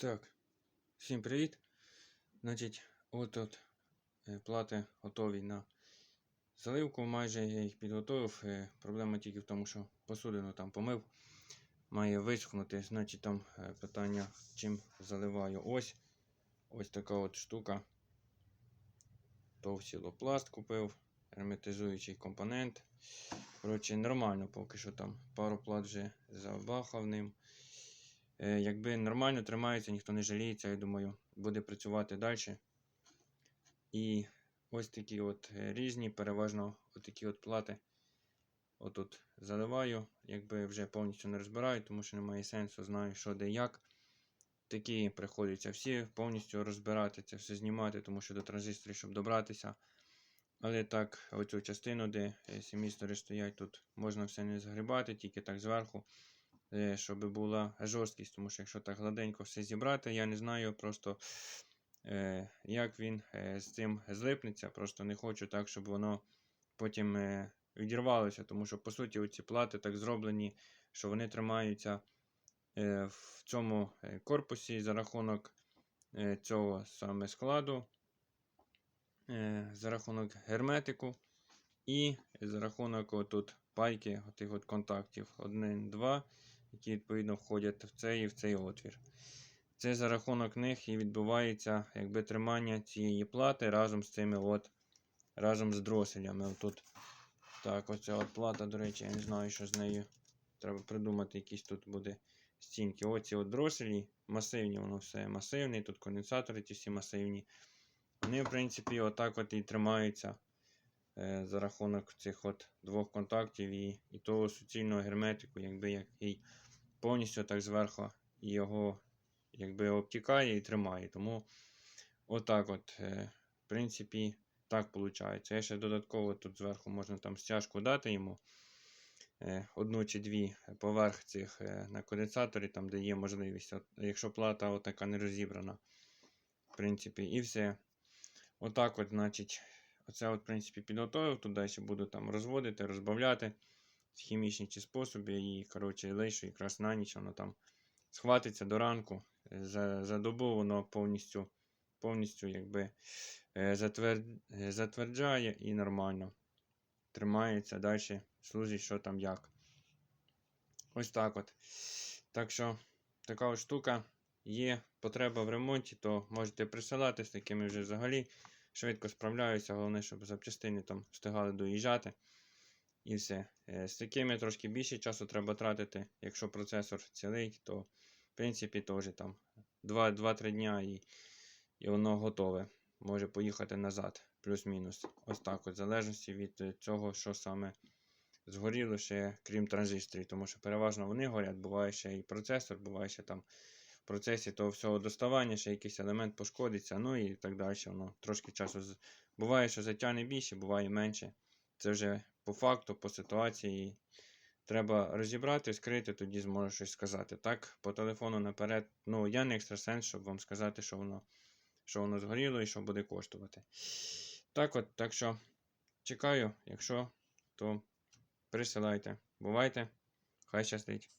Так, всім привіт. Значить, от от е, плати готові на заливку. Майже я їх підготовив. Е, Проблема тільки в тому, що посудину там помив. Має висохнути. Значить, там е, питання, чим заливаю. Ось ось така от штука. Товсілопласт купив, герметизуючий компонент. Коротше, нормально поки що там. Пару плат вже забахав ним. Е, Якби нормально тримається, ніхто не жаліється, я думаю, буде працювати далі. І ось такі от е, різні, переважно такі от плати. Отут заливаю, якби вже повністю не розбираю, тому що немає сенсу, знаю, що де як. Такі приходиться всі повністю розбирати, це все знімати, тому що до транзисторів, щоб добратися. Але так, оцю частину, де е, семістори стоять, тут можна все не загрібати, тільки так зверху щоб була жорсткість, тому що якщо так гладенько все зібрати, я не знаю просто, е, як він е, з цим злипнеться. Просто не хочу так, щоб воно потім е, відірвалося, тому що, по суті, ці плати так зроблені, що вони тримаються е, в цьому е, корпусі за рахунок е, цього саме складу, е, за рахунок герметику. І за рахунок отут пайки, отих от контактів 1, 2, які відповідно входять в цей і в цей отвір. Це за рахунок них і відбувається якби тримання цієї плати разом з цими от, разом з дроселями. Отут. Так, оця от плата, до речі, я не знаю, що з нею. Треба придумати, якісь тут буде стінки. Оці от дроселі, масивні, воно все масивне, тут конденсатори ті всі масивні. Вони, в принципі, отак от і тримаються за рахунок цих от двох контактів і, і того суцільного герметику, якби який повністю так зверху його якби обтікає і тримає. Тому отак от, е, в принципі, так виходить. Я ще додатково тут зверху можна там стяжку дати йому. е, Одну чи дві поверх цих е, на конденсаторі, там де є можливість. От, якщо плата отака не розібрана. В принципі, і все. Отак от, значить, оце, от, в принципі, підготовив. Тут далі буду там розводити, розбавляти в хімічні ці способи. І, коротше, лишу якраз на ніч воно там схватиться до ранку. За, за добу воно повністю, повністю якби, е, затвер, е, затверджає і нормально тримається далі, служить, що там як. Ось так от. Так що, така от штука. Є потреба в ремонті, то можете присилати з такими вже взагалі. Швидко справляюся, головне, щоб запчастини там встигали доїжджати. І все. Е, З такими трошки більше часу треба тратити. Якщо процесор цілий, то в принципі теж там 2-3 дня і, і воно готове. Може поїхати назад, плюс-мінус. Ось так, от, в залежності від цього, що саме згоріло ще, крім транзисторів. Тому що переважно вони горять, буває ще і процесор, буває ще там процесі того всього доставання, ще якийсь елемент пошкодиться, ну і так далі. Воно трошки часу буває, що затягне більше, буває менше. Це вже по факту, по ситуації. Треба розібрати, скрити, тоді зможу щось сказати. Так, по телефону наперед. Ну, я не екстрасенс, щоб вам сказати, що воно, що воно згоріло і що буде коштувати. Так от, так що чекаю, якщо, то присилайте. Бувайте, хай щастить.